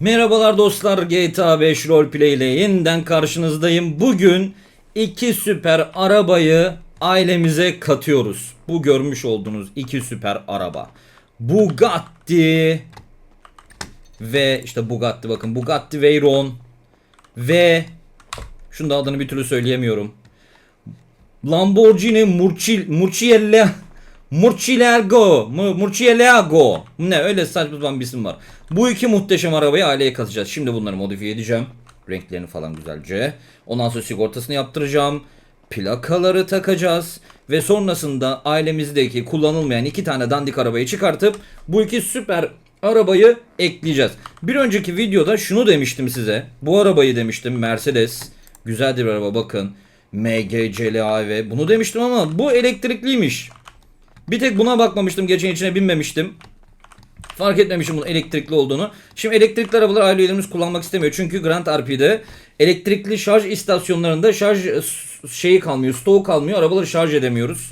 Merhabalar dostlar GTA 5 Roleplay ile yeniden karşınızdayım. Bugün iki süper arabayı ailemize katıyoruz. Bu görmüş olduğunuz iki süper araba. Bugatti ve işte Bugatti bakın Bugatti Veyron ve şunu da adını bir türlü söyleyemiyorum. Lamborghini Murci, Murcielago Murcielago Mu- Murcielago ne öyle saçma sapan bir isim var. Bu iki muhteşem arabayı aileye katacağız. Şimdi bunları modifiye edeceğim. Renklerini falan güzelce. Ondan sonra sigortasını yaptıracağım. Plakaları takacağız. Ve sonrasında ailemizdeki kullanılmayan iki tane dandik arabayı çıkartıp bu iki süper arabayı ekleyeceğiz. Bir önceki videoda şunu demiştim size. Bu arabayı demiştim Mercedes. Güzel bir araba bakın. MG, CLA bunu demiştim ama bu elektrikliymiş. Bir tek buna bakmamıştım. Geçen içine binmemiştim. Fark etmemişim bunun elektrikli olduğunu. Şimdi elektrikli arabalar aile üyelerimiz kullanmak istemiyor. Çünkü Grand RP'de elektrikli şarj istasyonlarında şarj e, şeyi kalmıyor, stoğu kalmıyor. Arabaları şarj edemiyoruz.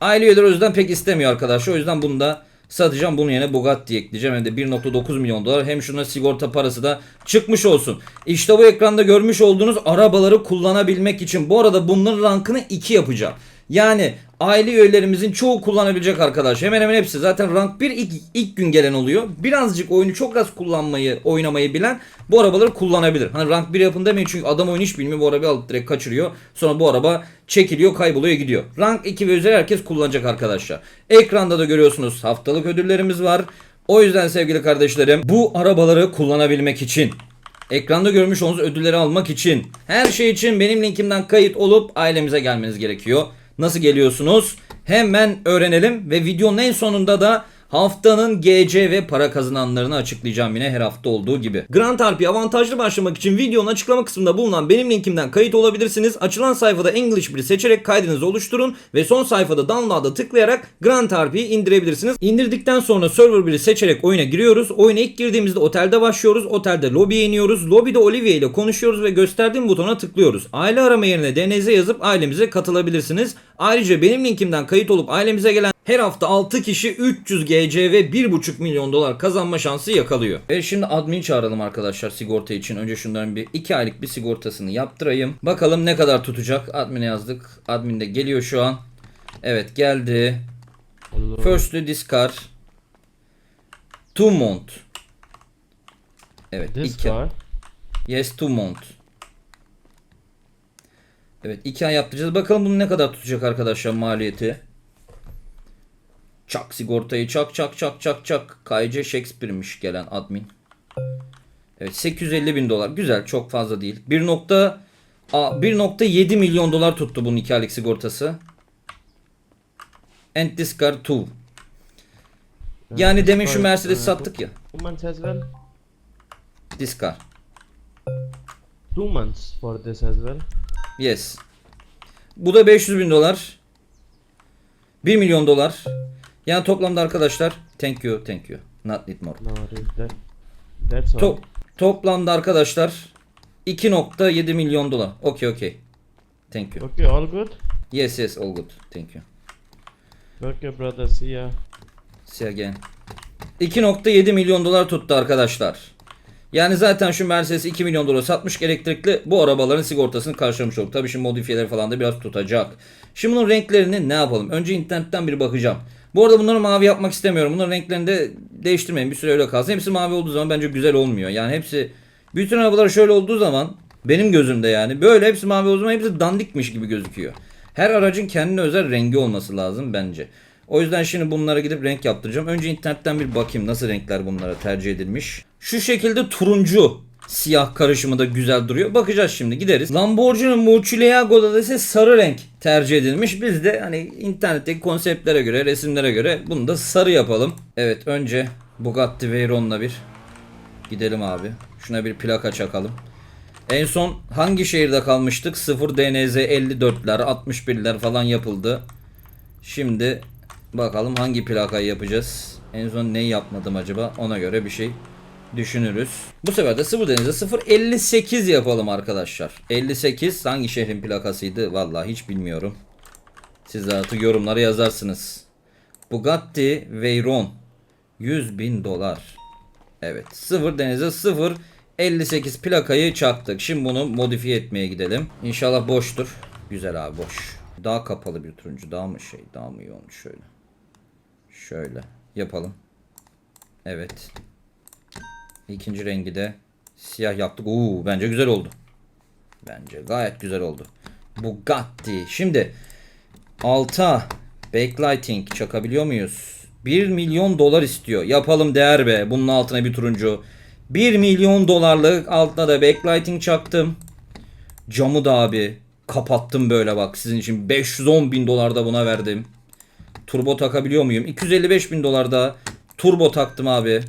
Aile üyeleri o yüzden pek istemiyor arkadaşlar. O yüzden bunu da satacağım. Bunun yerine Bugatti ekleyeceğim. Hem de 1.9 milyon dolar. Hem şuna sigorta parası da çıkmış olsun. İşte bu ekranda görmüş olduğunuz arabaları kullanabilmek için. Bu arada bunların rankını 2 yapacağım. Yani aile üyelerimizin çoğu kullanabilecek arkadaş. Hemen hemen hepsi. Zaten rank 1 ilk, ilk gün gelen oluyor. Birazcık oyunu çok az kullanmayı, oynamayı bilen bu arabaları kullanabilir. Hani rank 1 yapın demeyin çünkü adam oyunu hiç bilmiyor. Bu arabayı alıp direkt kaçırıyor. Sonra bu araba çekiliyor, kayboluyor, gidiyor. Rank 2 ve üzeri herkes kullanacak arkadaşlar. Ekranda da görüyorsunuz haftalık ödüllerimiz var. O yüzden sevgili kardeşlerim bu arabaları kullanabilmek için Ekranda görmüş olduğunuz ödülleri almak için her şey için benim linkimden kayıt olup ailemize gelmeniz gerekiyor. Nasıl geliyorsunuz? Hemen öğrenelim ve videonun en sonunda da haftanın GC ve para kazananlarını açıklayacağım yine her hafta olduğu gibi. Grand RP avantajlı başlamak için videonun açıklama kısmında bulunan benim linkimden kayıt olabilirsiniz. Açılan sayfada English 1'i seçerek kaydınızı oluşturun ve son sayfada download'a tıklayarak Grand RP'yi indirebilirsiniz. İndirdikten sonra server 1'i seçerek oyuna giriyoruz. Oyuna ilk girdiğimizde otelde başlıyoruz. Otelde lobiye iniyoruz. Lobide Olivia ile konuşuyoruz ve gösterdiğim butona tıklıyoruz. Aile arama yerine DNZ yazıp ailemize katılabilirsiniz. Ayrıca benim linkimden kayıt olup ailemize gelen her hafta 6 kişi 300 GC ve 1,5 milyon dolar kazanma şansı yakalıyor. Ve şimdi admin çağıralım arkadaşlar sigorta için. Önce şunların bir 2 aylık bir sigortasını yaptırayım. Bakalım ne kadar tutacak. Admin'e yazdık. Admin de geliyor şu an. Evet geldi. Firstly discard. Two month. Evet This iki. car. Yes two month. Evet iki ay yaptıracağız. Bakalım bunun ne kadar tutacak arkadaşlar maliyeti. Çak sigortayı çak çak çak çak çak. KC Shakespeare'miş gelen admin. Evet 850 bin dolar. Güzel çok fazla değil. 1 nokta a, 1.7 milyon dolar tuttu bunun iki aylık sigortası. And this car too. Yani demin şu Mercedes'i sattık ya. Two months as well. This car. Two months for this as well. Yes. Bu da 500 bin dolar. 1 milyon dolar. Yani toplamda arkadaşlar thank you thank you. Not need more. No. That, that's all. To- toplamda arkadaşlar 2.7 milyon dolar. Okay okay. Thank you. Okay, all good. Yes yes all good. Thank you. Okay, brother. See ya. See you again. 2.7 milyon dolar tuttu arkadaşlar. Yani zaten şu Mercedes 2 milyon dolar satmış elektrikli bu arabaların sigortasını karşılamış olduk. Tabii şimdi modifiyeleri falan da biraz tutacak. Şimdi bunun renklerini ne yapalım? Önce internetten bir bakacağım. Bu arada bunları mavi yapmak istemiyorum. Bunların renklerini de değiştirmeyin. Bir süre öyle kalsın. Hepsi mavi olduğu zaman bence güzel olmuyor. Yani hepsi bütün arabalar şöyle olduğu zaman benim gözümde yani böyle hepsi mavi olduğu zaman hepsi dandikmiş gibi gözüküyor. Her aracın kendine özel rengi olması lazım bence. O yüzden şimdi bunlara gidip renk yaptıracağım. Önce internetten bir bakayım nasıl renkler bunlara tercih edilmiş. Şu şekilde turuncu siyah karışımı da güzel duruyor. Bakacağız şimdi gideriz. Lamborghini Murcielago'da da ise sarı renk tercih edilmiş. Biz de hani internetteki konseptlere göre, resimlere göre bunu da sarı yapalım. Evet önce Bugatti Veyron'la bir gidelim abi. Şuna bir plaka çakalım. En son hangi şehirde kalmıştık? 0 DNZ 54'ler, 61'ler falan yapıldı. Şimdi bakalım hangi plakayı yapacağız. En son neyi yapmadım acaba? Ona göre bir şey düşünürüz. Bu sefer de 0 denize 0 58 yapalım arkadaşlar. 58 hangi şehrin plakasıydı? Vallahi hiç bilmiyorum. Siz artık yorumlara yazarsınız. Bugatti Veyron 100 bin dolar. Evet 0 denize 0 58 plakayı çaktık. Şimdi bunu modifiye etmeye gidelim. İnşallah boştur. Güzel abi boş. Daha kapalı bir turuncu. Daha mı şey? Daha mı olmuş şöyle. Şöyle yapalım. Evet. İkinci rengi de siyah yaptık. Oo bence güzel oldu. Bence gayet güzel oldu. Bugatti. Şimdi alta backlighting çakabiliyor muyuz? 1 milyon dolar istiyor. Yapalım değer be. Bunun altına bir turuncu. 1 milyon dolarlık altına da backlighting çaktım. Camı da abi kapattım böyle bak sizin için 510 bin dolar da buna verdim. Turbo takabiliyor muyum? 255 bin dolarda turbo taktım abi.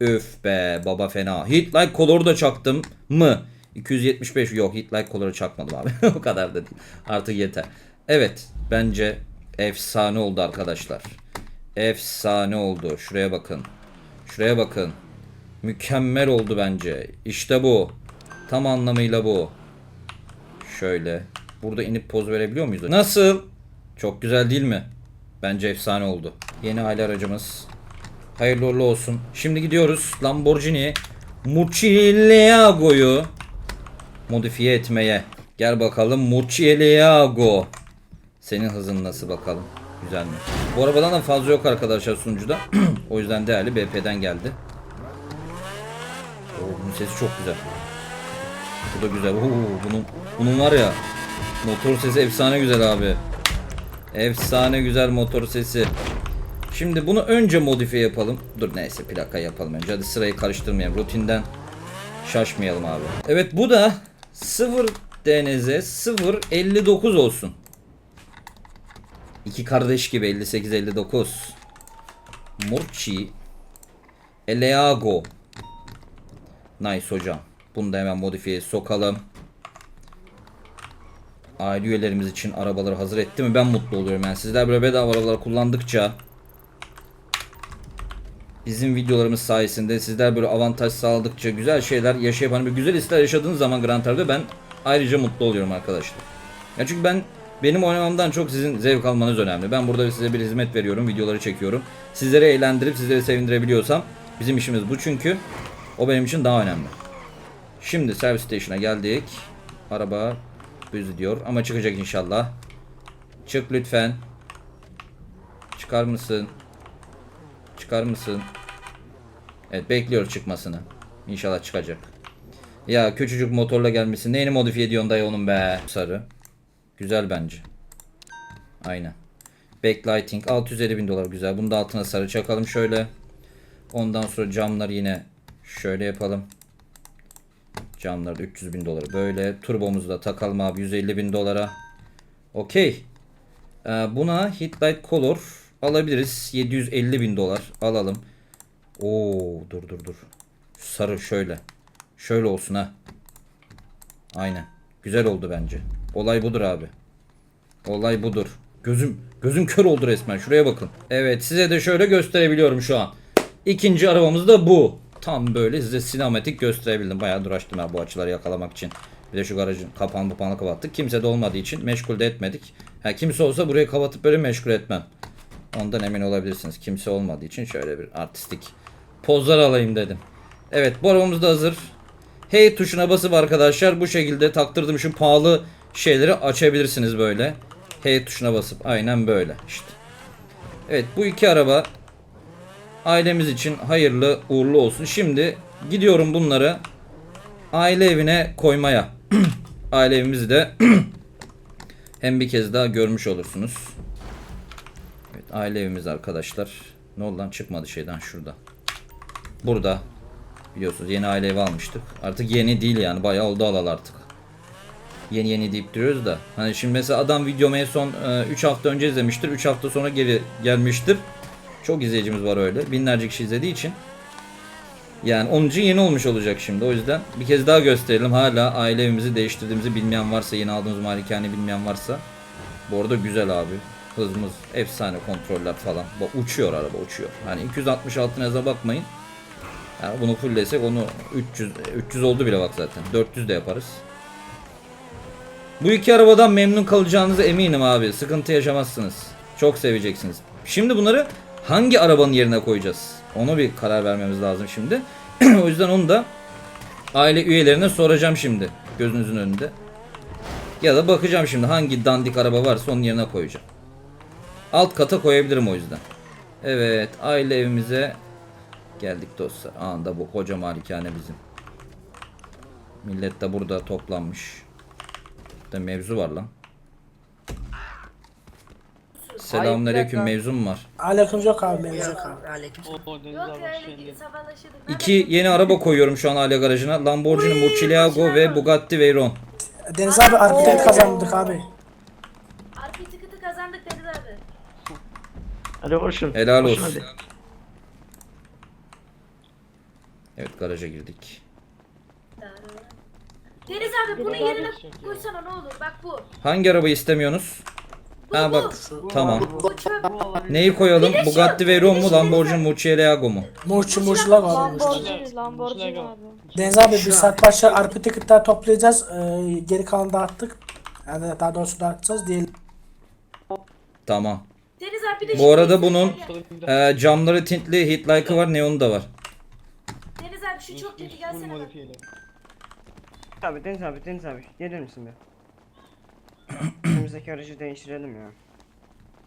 Öf be baba fena. Hit like color'u da çaktım mı? 275 yok hit like color'u çakmadım abi. o kadar da değil. Artık yeter. Evet bence efsane oldu arkadaşlar. Efsane oldu. Şuraya bakın. Şuraya bakın. Mükemmel oldu bence. İşte bu. Tam anlamıyla bu. Şöyle. Burada inip poz verebiliyor muyuz? Nasıl? Çok güzel değil mi? Bence efsane oldu. Yeni aile aracımız. Hayırlı uğurlu olsun. Şimdi gidiyoruz Lamborghini Murcielago'yu modifiye etmeye. Gel bakalım Murcielago. Senin hızın nasıl bakalım? Güzel mi? Bu arabadan da fazla yok arkadaşlar sunucuda. o yüzden değerli BP'den geldi. Oo, bunun sesi çok güzel. Bu da güzel. Oo, bunun, bunun var ya motor sesi efsane güzel abi. Efsane güzel motor sesi. Şimdi bunu önce modifiye yapalım. Dur neyse plaka yapalım önce. Hadi sırayı karıştırmayalım. Rutinden şaşmayalım abi. Evet bu da 0 DNZ 0 59 olsun. İki kardeş gibi 58 59. Murci Eleago. Nice hocam. Bunu da hemen modifiye sokalım. Aile üyelerimiz için arabaları hazır etti mi ben mutlu oluyorum. Yani sizler böyle bedava arabalar kullandıkça bizim videolarımız sayesinde sizler böyle avantaj sağladıkça güzel şeyler yaşayıp hani güzel hisler yaşadığınız zaman Grand Theft ben ayrıca mutlu oluyorum arkadaşlar. Ya çünkü ben benim oynamamdan çok sizin zevk almanız önemli. Ben burada size bir hizmet veriyorum, videoları çekiyorum. Sizleri eğlendirip sizleri sevindirebiliyorsam bizim işimiz bu çünkü o benim için daha önemli. Şimdi service station'a geldik. Araba düz diyor ama çıkacak inşallah. Çık lütfen. Çıkar mısın? Çıkar mısın? Evet bekliyoruz çıkmasını. İnşallah çıkacak. Ya küçücük motorla gelmişsin. Neyini modifiye ediyorsun dayı onun be? Sarı. Güzel bence. Aynen. Backlighting 650 bin dolar güzel. Bunu da altına sarı çakalım şöyle. Ondan sonra camları yine şöyle yapalım. Camları da 300 bin dolara böyle. Turbomuzu da takalım abi 150 bin dolara. Okey. Ee, buna Hitlight Color alabiliriz. 750 bin dolar alalım. Oo dur dur dur. Sarı şöyle. Şöyle olsun ha. Aynen. Güzel oldu bence. Olay budur abi. Olay budur. Gözüm gözüm kör oldu resmen. Şuraya bakın. Evet size de şöyle gösterebiliyorum şu an. İkinci arabamız da bu. Tam böyle size sinematik gösterebildim. Bayağı uğraştım ya bu açıları yakalamak için. Bir de şu garajın kapağını kapağını kapattık. Kimse de olmadığı için meşgul de etmedik. Ha, kimse olsa burayı kapatıp böyle meşgul etmem. Ondan emin olabilirsiniz. Kimse olmadığı için şöyle bir artistik pozlar alayım dedim. Evet bu arabamız da hazır. Hey tuşuna basıp arkadaşlar bu şekilde taktırdım şu pahalı şeyleri açabilirsiniz böyle. Hey tuşuna basıp aynen böyle işte. Evet bu iki araba ailemiz için hayırlı uğurlu olsun. Şimdi gidiyorum bunları aile evine koymaya. aile evimizi de hem bir kez daha görmüş olursunuz. Evet aile evimiz arkadaşlar. Ne oldu lan çıkmadı şeyden şurada. Burada biliyorsunuz yeni aile evi almıştık. Artık yeni değil yani bayağı oldu alal artık. Yeni yeni deyip duruyoruz da. Hani şimdi mesela adam videomu en son 3 hafta önce izlemiştir. 3 hafta sonra geri gelmiştir. Çok izleyicimiz var öyle. Binlerce kişi izlediği için. Yani onun için yeni olmuş olacak şimdi. O yüzden bir kez daha gösterelim. Hala aile evimizi değiştirdiğimizi bilmeyen varsa, yeni aldığımız malikane bilmeyen varsa. Bu arada güzel abi. Hızımız, efsane kontroller falan. Uçuyor araba uçuyor. Hani 266 neza bakmayın. Yani bunu fulllesek onu 300 300 oldu bile bak zaten. 400 de yaparız. Bu iki arabadan memnun kalacağınıza eminim abi. Sıkıntı yaşamazsınız. Çok seveceksiniz. Şimdi bunları hangi arabanın yerine koyacağız? Onu bir karar vermemiz lazım şimdi. o yüzden onu da aile üyelerine soracağım şimdi. Gözünüzün önünde. Ya da bakacağım şimdi hangi dandik araba varsa onun yerine koyacağım. Alt kata koyabilirim o yüzden. Evet aile evimize geldik dostlar. Anda bu koca malikane bizim. Millet de burada toplanmış. Burada mevzu var lan. Selamünaleyküm mevzum var. Aleyküm yok abi mevzu yok abi. Aleyküm. Yok öyle değil sabahlaşırdık. İki yeni araba koyuyorum şu an aile garajına. Lamborghini Murcielago ve Bugatti Veyron. Deniz abi arbitraj kazandık abi. Tıkıtı kazandık Deniz abi. Hadi hoşum. Helal Hoşum olsun. hadi. Evet garaja girdik. Deniz abi bunun yerine koysana ne olur bak bu. Hangi arabayı istemiyorsunuz? Ha bak tamam. Bu çöp. Neyi koyalım? Bugatti Veyron mu Lamborghini Murcielago mu? Murçu abi. murçulak. Lamborghini, Lamborghini abi. Deniz abi bir saat başı arpa ticket'ler toplayacağız. Ee, geri kalanı dağıttık. Yani daha doğrusu dağıtacağız değil. Tamam. Deniz abi bir de Bu şu arada bunun e, camları tintli hit like'ı var, neonu da var. Abi şu çok kötü gelsene bak. Abi Deniz abi Deniz abi gelir misin be? Önümüzdeki aracı değiştirelim ya.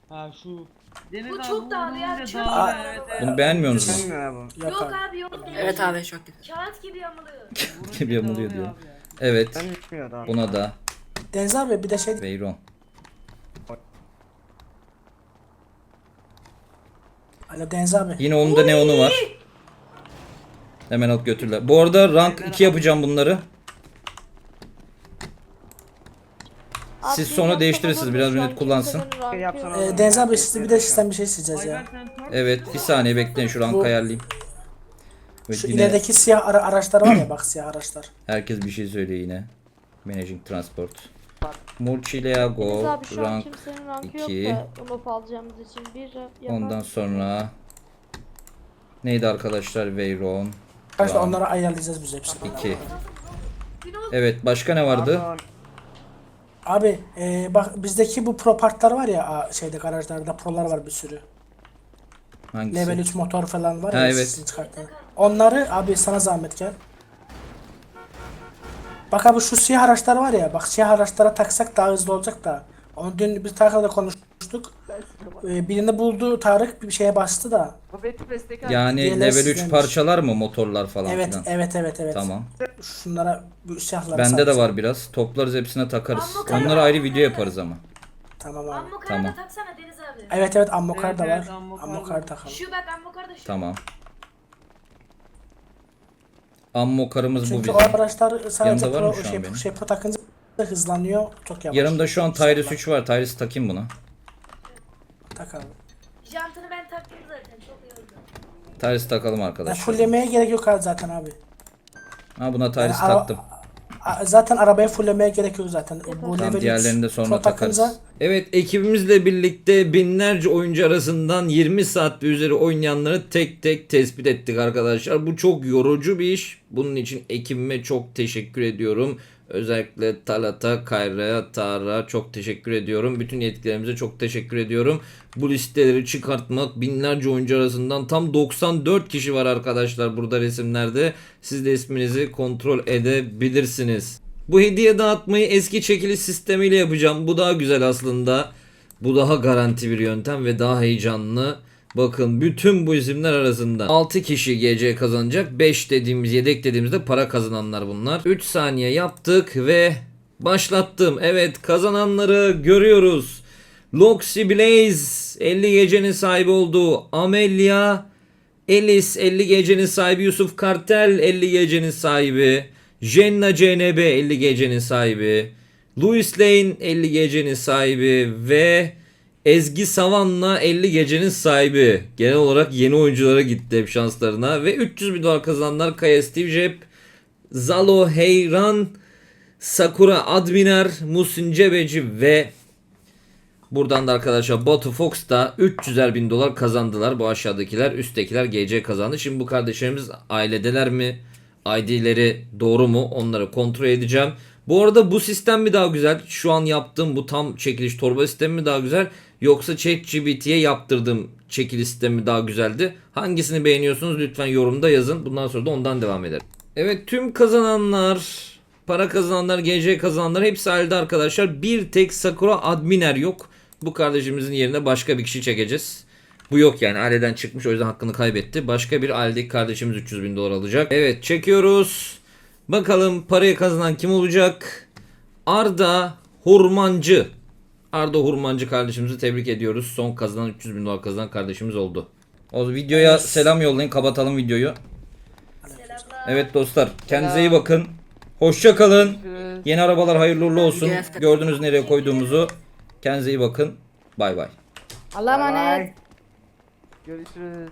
Ha şu Bu çok dağılıyor ya çöp. Bunu beğenmiyor musunuz? Sevmiyor ya bu. Yok Yok abi. abi yok. Evet abi çok kötü. Kağıt gibi yamuluyor. Gibi yamuluyor diyor. Evet. Ben abi. Buna da Deniz abi bir de şey Veyron. Alo Deniz abi. Yine onun da neonu var. Hemen alıp götürler. Bu arada rank 2 yapacağım bunları. Siz sonra değiştirirsiniz, biraz minnet kullansın. rankı yok. Ee, Deniz abi size bir de sizden bir şey isteyeceğiz ya. Evet bir saniye bekleyin şu rank Bu- ayarlayayım. Evet, Şu yine ilerideki siyah ara araçlar var ya bak siyah araçlar. herkes bir şey söylüyor yine. Managing Transport. Deniz Murcielago abi şu an rank kimsenin rankı iki. yok da umut alacağımız için bir rap yapar. Ondan sonra neydi arkadaşlar? Veyron Arkadaşlar Tamam. onları ayarlayacağız biz hepsini. 2. Bir ne oldu? Evet başka ne vardı? Abi, e, bak bizdeki bu pro partlar var ya a, şeyde garajlarda prolar var bir sürü. Hangisi? Level 3 motor falan var Ha, ya evet. sizin çıkarttığınız. Onları abi sana zahmet gel. Bak abi şu siyah araçlar var ya bak siyah araçlara taksak daha hızlı olacak da. Onu dün biz Tarık'la da konuştuk. Ee, birini buldu Tarık bir şeye bastı da. Yani Diğerleri level 3 sizdenmiş. parçalar mı motorlar falan Evet filan? evet evet evet. Tamam. Şunlara bu siyahlara Bende de var biraz. Toplarız hepsine takarız. Amma Onları ayrı video yaparız ama. Tamam abi. Ammo karı Tamam. da taksana Deniz abi. Evet evet ammokar da var. evet, ammokar Ammokar da. takalım. Şu bak ammo karı da şu. Tamam. Ammo karımız bu Çünkü bizim. o araçlar sadece var pro, mı şu an şey, benim? şey pro takınca hızlanıyor çok yavaş. Yanımda şu an Tyrus 3 var. Tyrus takayım buna. Tak abi. Jantını ben taktım zaten çok iyi oldu. Takalım Ya arkadaşlar. fullemeye gerek yok abi zaten abi. Ha buna Tyrus ara- taktım. A- Zaten arabaya fullemeye gerek yok zaten. Bu Tamam level diğerlerini de sonra pro takarız. takınca Evet ekibimizle birlikte binlerce oyuncu arasından 20 saat ve üzeri oynayanları tek tek tespit ettik arkadaşlar. Bu çok yorucu bir iş. Bunun için ekibime çok teşekkür ediyorum. Özellikle Talat'a, Kayra'ya, Tar'a çok teşekkür ediyorum. Bütün yetkililerimize çok teşekkür ediyorum. Bu listeleri çıkartmak binlerce oyuncu arasından tam 94 kişi var arkadaşlar burada resimlerde. Siz de isminizi kontrol edebilirsiniz. Bu hediye dağıtmayı eski çekiliş sistemiyle yapacağım. Bu daha güzel aslında. Bu daha garanti bir yöntem ve daha heyecanlı. Bakın bütün bu isimler arasında 6 kişi GC kazanacak. 5 dediğimiz yedek dediğimizde para kazananlar bunlar. 3 saniye yaptık ve başlattım. Evet kazananları görüyoruz. Loxy Blaze 50 gecenin sahibi oldu. Amelia Elis 50 gecenin sahibi. Yusuf Kartel 50 gecenin sahibi. Jenna CNB 50 gecenin sahibi. Louis Lane 50 gecenin sahibi ve Ezgi Savan'la 50 gecenin sahibi. Genel olarak yeni oyunculara gitti hep şanslarına. Ve 300 bin dolar kazananlar Kaya Steve Jeb, Zalo Heyran, Sakura Adminer, Musin Cebeci ve Buradan da arkadaşlar Batu Fox da 300'er bin dolar kazandılar. Bu aşağıdakiler üsttekiler GC kazandı. Şimdi bu kardeşlerimiz ailedeler mi? ID'leri doğru mu? Onları kontrol edeceğim. Bu arada bu sistem mi daha güzel? Şu an yaptığım bu tam çekiliş torba sistemi mi daha güzel? Yoksa ChatGPT'ye yaptırdığım çekiliş sistemi daha güzeldi? Hangisini beğeniyorsunuz lütfen yorumda yazın. Bundan sonra da ondan devam eder. Evet tüm kazananlar, para kazananlar, GC kazananlar hepsi halde arkadaşlar. Bir tek Sakura Adminer yok. Bu kardeşimizin yerine başka bir kişi çekeceğiz. Bu yok yani aileden çıkmış o yüzden hakkını kaybetti. Başka bir ailedeki kardeşimiz 300 bin dolar alacak. Evet çekiyoruz. Bakalım parayı kazanan kim olacak? Arda Hurmancı. Arda Hurmancı kardeşimizi tebrik ediyoruz. Son kazanan 300 bin dolar kazanan kardeşimiz oldu. O videoya selam yollayın kapatalım videoyu. Selamlar. Evet dostlar kendinize iyi bakın. Hoşça kalın. Yeni arabalar hayırlı uğurlu olsun. Gördünüz nereye koyduğumuzu. Kendinize iyi bakın. Bay bay. Allah'a emanet. Görüşürüz.